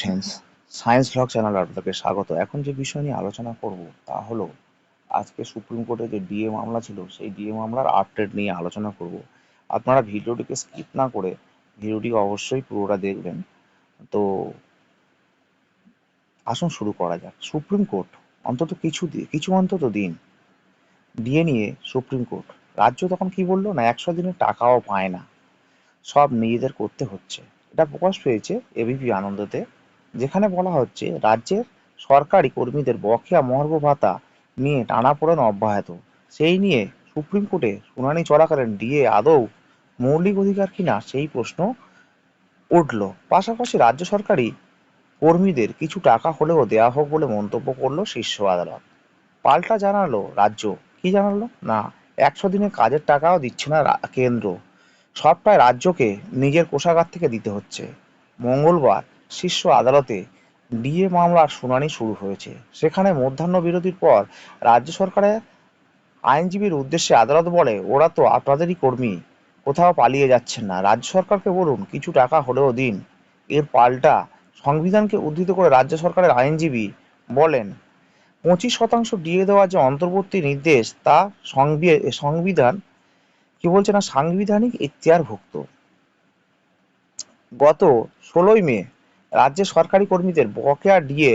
Friends science blog channel আপনাদেরকে স্বাগত। এখন যে বিষয় নিয়ে আলোচনা করব তা হলো, আজকে সুপ্রিম কোর্টে যে ডিএ মামলা ছিল, সেই ডিএ মামলার আপডেট নিয়ে আলোচনা করব। আপনারা ভিডিওটিকে স্কিপ না করে ভিডিওটি অবশ্যই পুরোটা দেখবেন। তো আসুন শুরু করা যাক। সুপ্রিম কোর্ট অন্তত কিছু কিছু অন্তত দিন ডিএ নিয়ে সুপ্রিম কোর্ট রাজ্য তখন কি বলল? না, একশো দিনের টাকাও পায় না। সব নিজেদের করতে হচ্ছে। এটা প্রকাশ পেয়েছে এবিপি আনন্দতে। যেখানে বলা হচ্ছে, রাজ্যের সরকারি কর্মীদের বকেয়া মর্গ ভাতা নিয়ে টানাপোড়েন অব্যাহত। সেই নিয়ে সুপ্রিম কোর্টে শুনানি চলাকালীন ডিএ আদৌ মৌলিক অধিকার কিনা সেই প্রশ্ন উঠল। পাশাপাশি রাজ্য সরকারি কর্মীদের কিছু টাকা হলেও দেওয়া হোক বলে মন্তব্য করল শীর্ষ আদালত। পাল্টা জানালো রাজ্য। কি জানালো? না, একশো দিনে কাজের টাকাও দিচ্ছে না কেন্দ্র। সবটাই রাজ্যকে নিজের কোষাগার থেকে দিতে হচ্ছে। মঙ্গলবার শীর্ষ আদালতে ডিএ মামলার শুনানি শুরু হয়েছে। সেখানে মধ্যাহ্ন বিরতির পর রাজ্য সরকারের আইনজীবীর উদ্দেশ্যে আদালত বলে, ওরা তো আপনাদেরই কর্মী, কোথাও পালিয়ে যাচ্ছেন না। রাজ্য সরকারকে বলুন, কিছু টাকা হলেও দিন। এর পাল্টা সংবিধানকে উদ্ধৃত করে রাজ্য সরকারের আইনজীবী বলেন, পঁচিশ শতাংশ ডিএ দেওয়া যে অন্তর্বর্তী নির্দেশ, তা সংবিধান, কি বলছে না, সাংবিধানিক ইখতিয়ারভুক্ত গত ষোলোই মে রাজ্যের সরকারি কর্মীদের বকেয়া ডিএ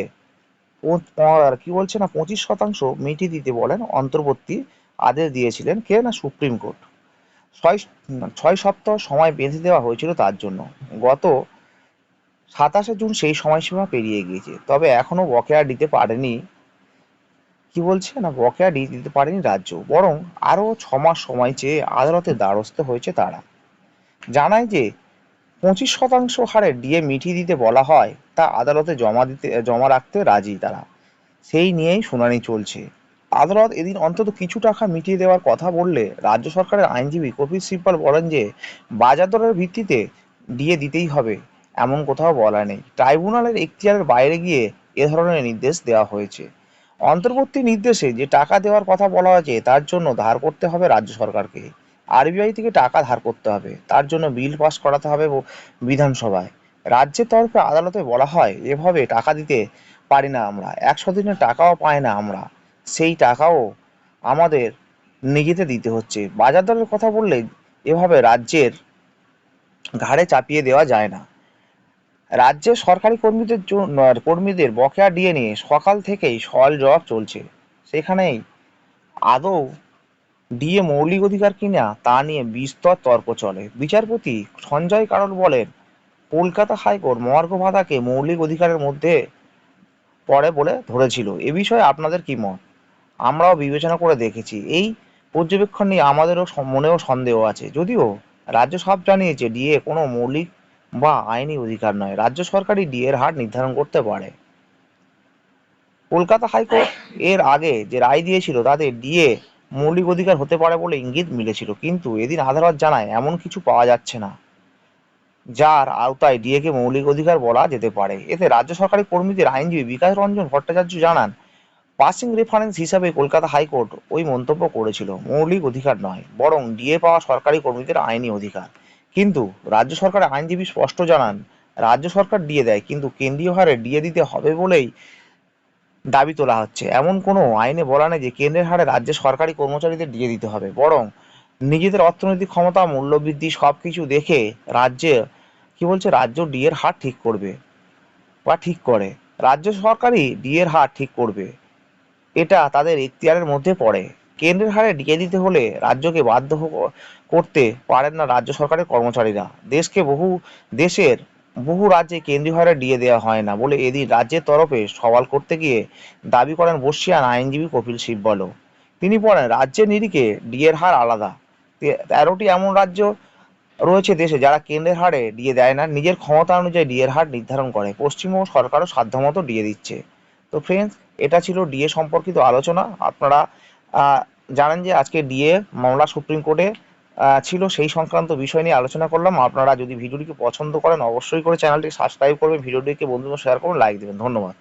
কি বলছে না, পঁচিশ শতাংশ মিটিয়ে দিতে বলেন, অন্তর্বর্তী আদেশ দিয়েছিলেন কে না, সুপ্রিম কোর্ট। ছয় ছয় সপ্তাহ সময় বেঁধে দেওয়া হয়েছিল তার জন্য। গত সাতাশে জুন সেই সময়সীমা পেরিয়ে গিয়েছে। তবে এখনও বকেয়া দিতে পারেনি, কি বলছে না, বকেয়া দিতে পারেনি রাজ্য। বরং আরও ছ মাস সময় চেয়ে আদালতের দ্বারস্থ হয়েছে তারা। জানায় যে পঁচিশ শতাংশ হারে ডিএ মিটিয়ে দিতে বলা হয়, তা আদালতে জমা দিতে, জমা রাখতে রাজি তারা। সেই নিয়েই শুনানি চলছে। আদালত এদিন অন্তত কিছু টাকা মিটিয়ে দেওয়ার কথা বললে রাজ্য সরকারের আইনজীবী কপিল সিব্বল বলেন যে, বাজার দরের ভিত্তিতে ডিএ দিতেই হবে, এমন কোথাও বলা নেই। ট্রাইব্যুনালের এখতিয়ারের বাইরে গিয়ে এ ধরনের নির্দেশ দেওয়া হয়েছে। অন্তর্বর্তী নির্দেশে যে টাকা দেওয়ার কথা বলা হয়েছে, তার জন্য ধার করতে হবে রাজ্য সরকারকে। আরবিআই থেকে টাকা ধার করতে হবে। তার জন্য বিল পাস করাতে হবে বিধানসভায়। রাজ্যের তরফে আদালতে বলা হয়, এভাবে টাকা দিতে পারি না আমরা। একশো দিনের টাকাও পাই না আমরা। সেই টাকাও আমাদের নিজেতে দিতে হচ্ছে। বাজার দরের কথা বললে এভাবে রাজ্যের ঘাড়ে চাপিয়ে দেওয়া যায় না। রাজ্যের সরকারি কর্মীদের জন্য কর্মীদের বকেয়া ডিএ নিয়ে সকাল থেকেই সওয়াল জবাব চলছে। সেখানেই আদৌ ডিএ মৌলিক অধিকার কিনা তা নিয়ে বিস্তর তর্ক চলে। বিচারপতি সঞ্জয় কারল বলেন, কলকাতা হাইকোর্ট মর্গ ভাতাকে মৌলিক অধিকারের মধ্যে পড়ে বলে ধরেছিল। এ বিষয়ে আপনাদের কি মত? আমরাও বিবেচনা করে দেখেছি। এই পর্যবেক্ষণ নিয়ে আমাদেরও মনেও সন্দেহ আছে। যদিও রাজ্য সব জানিয়েছে, ডিএ কোনো মৌলিক বা আইনি অধিকার নয়। রাজ্য সরকারই ডিএ এর হার নির্ধারণ করতে পারে। কলকাতা হাইকোর্ট এর আগে যে রায় দিয়েছিল, তাতে ডিএ মৌলিক অধিকার হতে পারে বলে ইঙ্গিত মিলেছিল, কিন্তু এদিন আদালত জানায় এমন কিছু পাওয়া যাচ্ছে না, যার আওতায় ডিএ কে মৌলিক অধিকার বলা যেতে পারে। এতে রাজ্য সরকারি কর্মীদের আইনজীবী বিকাশ রঞ্জন ভট্টাচার্য জানান, পাসিং রেফারেন্স হিসাবে কলকাতা হাইকোর্ট ওই মন্তব্য করেছিল, মৌলিক অধিকার নয়, বরং ডিএ পাওয়া সরকারি কর্মীদের আইনি অধিকার। কিন্তু রাজ্য সরকারের আইনজীবী স্পষ্ট জানান, রাজ্য সরকার ডিএ দেয়, কিন্তু কেন্দ্রীয় হারে ডিএ দিতে হবে বলেই দাবি তোলা হচ্ছে। এমন কোনো আইনে বলা নেই যে কেন্দ্রের হারে রাজ্যের সরকারি কর্মচারীদের ডিএ দিতে হবে। বরং নিজেদের অর্থনৈতিক ক্ষমতা, মূল্যবৃদ্ধি সবকিছু দেখে রাজ্যে কি বলছে, রাজ্য ডিএর হার ঠিক করবে বা ঠিক করে। রাজ্য সরকারই ডিএর হার ঠিক করবে। এটা তাদের এখতিয়ারের মধ্যে পড়ে। কেন্দ্রের হারে ডিএ দিতে হলে রাজ্যকে বাধ্য করতে পারেন না রাজ্য সরকারের কর্মচারীরা। দেশকে বহু, দেশের বহু রাজ্যে কেন্দ্রীয় হারে ডিএ দেওয়া হয় না বলে এদিন রাজ্যের তরফে সওয়াল করতে গিয়ে দাবি করেন বর্ষিয়ান আইনজীবী কপিল সিব্বলও। তিনি বলেন, রাজ্যের নিরিখে ডিএর হার আলাদা। তেরোটি এমন রাজ্য রয়েছে দেশে যারা কেন্দ্রের হারে ডিএ দেয় না, নিজের ক্ষমতা অনুযায়ী ডিএর হার নির্ধারণ করে। পশ্চিমবঙ্গ সরকারও সাধ্যমতো ডিএ দিচ্ছে। তো ফ্রেন্ডস এটা ছিল ডিএ সম্পর্কিত আলোচনা। আপনারা জানেন যে আজকে ডিএ মামলা সুপ্রিম কোর্টে ছিল সেই সংক্রান্ত বিষয় নিয়ে আলোচনা করলাম। আপনারা যদি ভিডিওটিকে পছন্দ করেন, অবশ্যই করে চ্যানেলটি সাবস্ক্রাইব করবেন, ভিডিওটিকে বন্ধুদের শেয়ার করুন লাইক দেবেন। ধন্যবাদ।